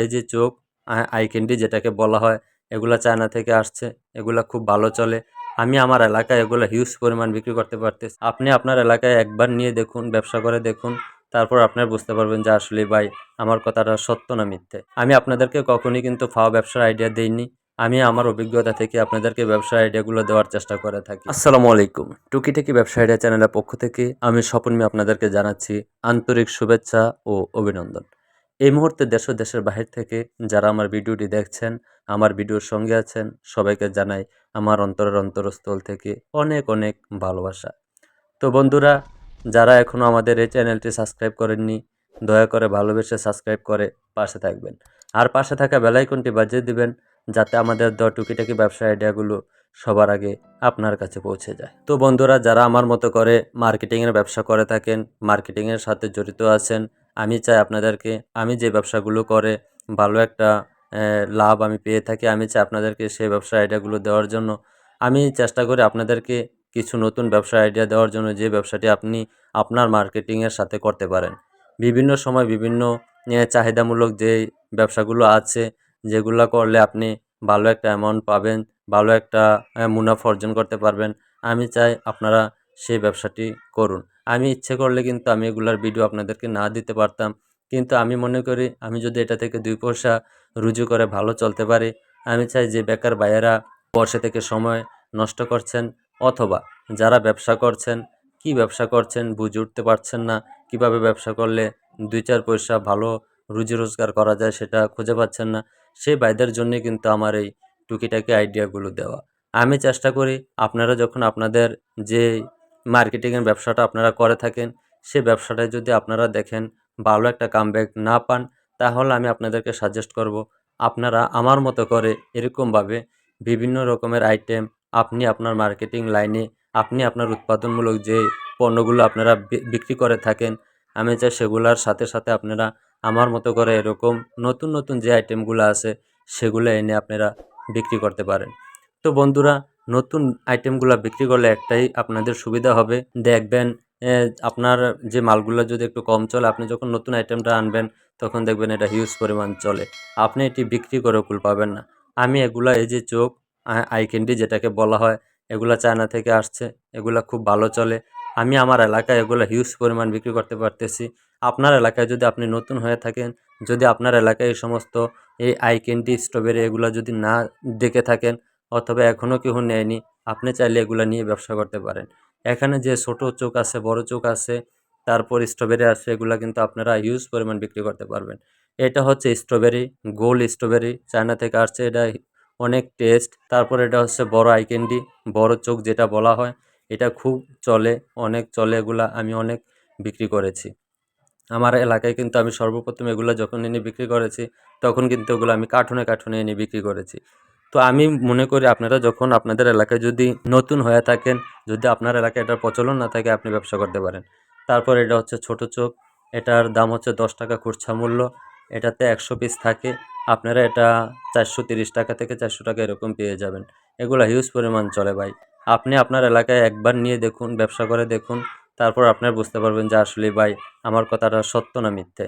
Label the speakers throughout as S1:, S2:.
S1: এই যে চোখ, আই ক্যান্ডি যেটাকে বলা হয়, এগুলা চায়না থেকে আসছে, এগুলা খুব ভালো চলে। আমি আমার এলাকায় এগুলো হিউজ পরিমাণ বিক্রি করতে পারতেছি। আপনি আপনার এলাকায় একবার নিয়ে দেখুন, ব্যবসা করে দেখুন, তারপর আপনার বুঝতে পারবেন যে আসলে ভাই, আমার কথাটা সত্য না মিথ্যে। আমি আপনাদেরকে কখনই কিন্তু ফাওয়া ব্যবসার আইডিয়া দিইনি। আমি আমার অভিজ্ঞতা থেকে আপনাদেরকে ব্যবসার আইডিয়াগুলো দেওয়ার চেষ্টা করে থাকি। আসসালামু আলাইকুম। টুকিটাকি ব্যবসা আইডিয়া চ্যানেলের পক্ষ থেকে আমি স্বপন মি আপনাদেরকে জানাচ্ছি আন্তরিক শুভেচ্ছা ও অভিনন্দন। এই মুহূর্তে দেশ ও দেশের বাহির থেকে যারা আমার ভিডিওটি দেখছেন, আমার ভিডিওর সঙ্গে আছেন, সবাইকে জানাই আমার অন্তরের অন্তরস্থল থেকে অনেক অনেক ভালোবাসা। তো বন্ধুরা, যারা এখনও আমাদের এই চ্যানেলটি সাবস্ক্রাইব করেননি, দয়া করে ভালোবেসে সাবস্ক্রাইব করে পাশে থাকবেন। আর পাশে থাকা বেলাইকনটি বাজিয়ে দিবেন, যাতে আমাদের দ টুকিটাকি ব্যবসা আইডিয়াগুলো সবার আগে আপনার কাছে পৌঁছে যায়। তো বন্ধুরা, যারা আমার মতো করে মার্কেটিংয়ের ব্যবসা করে থাকেন মার্কেটিংয়ের সাথে জড়িত আছেন আমি চাই আপনাদেরকে, আমি যে ব্যবসাগুলো করে ভালো একটা লাভ আমি পেয়ে থাকি, আমি চাই আপনাদেরকে সেই ব্যবসা আইডিয়াগুলো দেওয়ার জন্য। আমি চেষ্টা করি আপনাদেরকে কিছু নতুন ব্যবসা আইডিয়া দেওয়ার জন্য যে ব্যবসাটি আপনি আপনার মার্কেটিংয়ের সাথে করতে পারেন। বিভিন্ন সময় বিভিন্ন চাহিদামূলক যে ব্যবসাগুলো আছে, যেগুলো করলে আপনি ভালো একটা অ্যামাউন্ট পাবেন, ভালো একটা মুনাফা অর্জন করতে পারবেন, আমি চাই আপনারা সেই ব্যবসাটি করুন। আমি ইচ্ছে করলে কিন্তু আমি এগুলার ভিডিও আপনাদেরকে না দিতে পারতাম। কিন্তু আমি মনে করি আমি যদি এটা থেকে দুই পয়সা রুজু করে ভালো চলতে পারি, আমি চাই যে বেকার ভাইয়েরা বসে থেকে সময় নষ্ট করছেন অথবা যারা ব্যবসা করছেন, কি ব্যবসা করছেন বুঝে উঠতে পারছেন না, কীভাবে ব্যবসা করলে দুই চার পয়সা ভালো রুজি রোজগার করা যায় সেটা খুঁজে পাচ্ছেন না সেই ভাইদের জন্যে কিন্তু আমার এই টুকিটাকি আইডিয়াগুলো দেওয়া। আমি চেষ্টা করি আপনারা যখন আপনাদের যে মার্কেটিংয়ের ব্যবসাটা আপনারা করে থাকেন। সে ব্যবসাটায় যদি আপনারা দেখেন ভালো একটা কামব্যাক না পান, তাহলে আমি আপনাদেরকে সাজেস্ট করব, আপনারা আমার মতো করে এরকমভাবে বিভিন্ন রকমের আইটেম আপনি আপনার মার্কেটিং লাইনে আপনি আপনার উৎপাদনমূলক যে পণ্যগুলো আপনারা বিক্রি করে থাকেন, আমি চাই সেগুলোর সাথে সাথে আপনারা আমার মতো করে এরকম নতুন নতুন যে আইটেমগুলো আছে, সেগুলো এনে আপনারা বিক্রি করতে পারেন। তো বন্ধুরা নতুন আইটেমগুলো বিক্রি করলে একটাই আপনাদের সুবিধা হবে। দেখবেন আপনার যে মালগুলো যদি একটু কম চলে, আপনি যখন নতুন আইটেমটা আনবেন, তখন দেখবেন এটা হিউজ পরিমাণ চলে। আপনি এটি বিক্রি করে কুল পাবেন না। আমি এগুলা, এই যে চোখ আই ক্যান্ডি যেটাকে বলা হয়, এগুলা চায়না থেকে আসছে, এগুলা খুব ভালো চলে। আমি আমার এলাকায় এগুলো হিউজ পরিমাণ বিক্রি করতে পারতেছি। আপনার এলাকায় যদি আপনি নতুন হয়ে থাকেন, যদি আপনার এলাকায় এই সমস্ত, এই আই ক্যান্ডি স্ট্রবেরি এগুলো যদি না দেখে থাকেন অথবা এখনও কেউ নেয়নি, আপনি চাইলে এগুলো নিয়ে ব্যবসা করতে পারেন। এখানে যে ছোট চোখ আছে, বড় চোখ আছে, তারপর স্ট্রবেরি আছে, এগুলো কিন্তু আপনারা হিউজ পরিমাণ বিক্রি করতে পারবেন। এটা হচ্ছে স্ট্রবেরি গোল স্ট্রবেরি চায়না থেকে আসছে, এটা অনেক টেস্ট তারপর এটা হচ্ছে বড় আই ক্যান্ডি বড় চোখ যেটা বলা হয়, এটা খুব চলে, অনেক চলে এগুলা, আমি অনেক বিক্রি করেছি। আমার এলাকায় কিন্তু আমি সর্বপ্রথম এগুলো যখন এনে বিক্রি করেছি, তখন কিন্তু ওগুলো আমি কার্টুনে কার্টুনে এনে বিক্রি করেছি। তো আমি মনে করি আপনারা যখন আপনাদের এলাকায় যদি নতুন হয়ে থাকেন, যদি আপনার এলাকায় এটার প্রচলন না থাকে, আপনি ব্যবসা করতে পারেন। তারপর এটা হচ্ছে ছোট চোখ, এটার দাম হচ্ছে দশ টাকা খুচরা মূল্য, এটাতে একশো পিস থাকে, আপনারা এটা চারশো তিরিশ টাকা থেকে চারশো টাকা এরকম পেয়ে যাবেন। এগুলো হিউজ পরিমাণ চলে ভাই। আপনি আপনার এলাকায় একবার নিয়ে দেখুন, ব্যবসা করে দেখুন, তারপর আপনারা বুঝতে পারবেন যে আসলে ভাই, আমার কথাটা সত্য না মিথ্যে।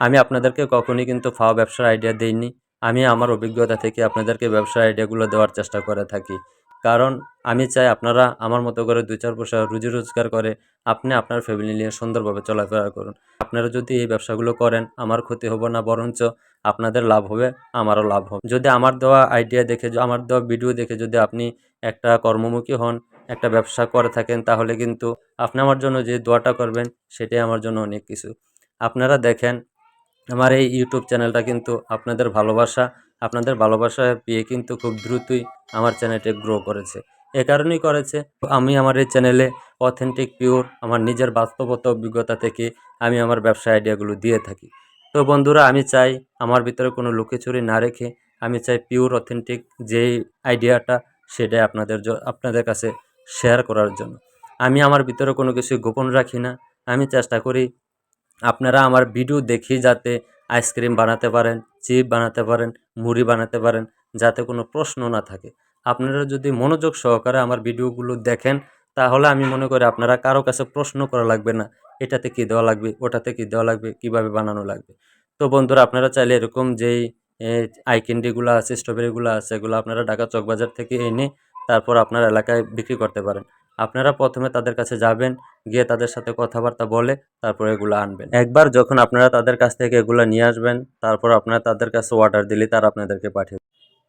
S1: আমি আপনাদেরকে কখনই কিন্তু ফাওয়া ব্যবসার আইডিয়া দিইনি। আমি আমার অভিজ্ঞতা থেকে আপনাদেরকে ব্যবসার আইডিয়াগুলো দেওয়ার চেষ্টা করে থাকি। কারণ আমি চাই আপনারা আমার মতো করে দুই চার পয়সা রুজি রোজগার করে আপনি আপনার ফ্যামিলি নিয়ে সুন্দরভাবে চলাফেরা করুন। আপনারা যদি এই ব্যবসাগুলো করেন, আমার ক্ষতি হবে না, বরঞ্চ আপনাদের লাভ হবে, আমারও লাভ হবে। যদি আমার দেওয়া আইডিয়া দেখে, আমার দেওয়া ভিডিও দেখে যদি আপনি একটা কর্মমুখী হন, একটা ব্যবসা করে থাকেন, তাহলে কিন্তু আপনি আমার জন্য যে দোয়াটা করবেন, সেটাই আমার জন্য অনেক কিছু। আপনারা দেখেন আমার এই ইউটিউব চ্যানেলটা কিন্তু আপনাদের ভালোবাসা আপনাদের ভালোবাসা পেয়ে কিন্তু খুব দ্রুতই আমার চ্যানেলটি গ্রো করেছে। এ কারণেই করেছে, আমি আমার এই চ্যানেলে অথেন্টিক পিওর আমার নিজের বাস্তবতা, অভিজ্ঞতা থেকে আমি আমার ব্যবসা আইডিয়াগুলো দিয়ে থাকি। তো বন্ধুরা, আমি চাই আমার ভিতরে কোনো লুকিচুরি না রেখে আমি চাই পিওর অথেন্টিক যেই আইডিয়াটা সেটাই আপনাদের আপনাদের কাছে শেয়ার করার জন্য। আমি আমার ভিতরে কোনো কিছু গোপন রাখি না। আমি চেষ্টা করি আপনারা আমার ভিডিও দেখেই যাতে আইসক্রিম বানাতে পারেন, চিপ বানাতে পারেন, মুড়ি বানাতে পারেন, যাতে কোনো প্রশ্ন না থাকে। আপনারা যদি মনোযোগ সহকারে আমার ভিডিওগুলো দেখেন, তাহলে আমি মনে করি আপনারা কারও কাছে প্রশ্ন করা লাগবে না, এটাতে কী দেওয়া লাগবে, ওটাতে কী দেওয়া লাগবে, কীভাবে বানানো লাগবে। তো বন্ধুরা, আপনারা চাইলে এরকম যেই আই আছে, স্ট্রবেরিগুলো আছে, এগুলো আপনারা ঢাকা চকবাজার থেকে এনে তারপর আপনার এলাকায় বিক্রি করতে পারেন। আপনারা প্রথমে তাদের কাছে যাবেন, গিয়ে তাদের সাথে কথাবার্তা বলে তারপর এগুলো আনবেন। একবার যখন আপনারা তাদের কাছ থেকে এগুলো নিয়ে আসবেন, তারপর আপনারা তাদের কাছে অর্ডার দিলে তারা আপনাদেরকে পাঠিয়ে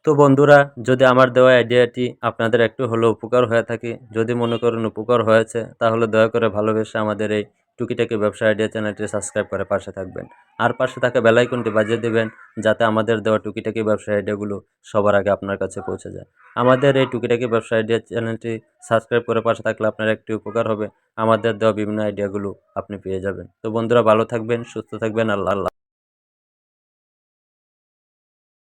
S1: তো বন্ধুরা, যদি আমার দেওয়া আইডিয়াটি আপনাদের একটু হলেও উপকার হয়ে থাকে, যদি মনে করেন উপকার হয়েছে, তাহলে দয়া করে ভালোবেসে আমাদের এই টুকিটাকি ব্যবসা আইডিয়া চ্যানেলটি সাবস্ক্রাইব করে পাশে থাকবেন। আর পাশে থাকা বেলাইকনটি বাজিয়ে দেবেন, যাতে আমাদের দেওয়া টুকিটাকি ব্যবসা আইডিয়াগুলো সবার আগে আপনার কাছে পৌঁছে যায়। আমাদের এই টুকিটাকি ব্যবসা আইডিয়া চ্যানেলটি সাবস্ক্রাইব করে পাশে থাকলে আপনার একটি উপকার হবে। আমাদের দেওয়া বিভিন্ন আইডিয়াগুলো আপনি পেয়ে যাবেন। তো বন্ধুরা, ভালো থাকবেন, সুস্থ থাকবেন, আল্লাহ আল্লাহ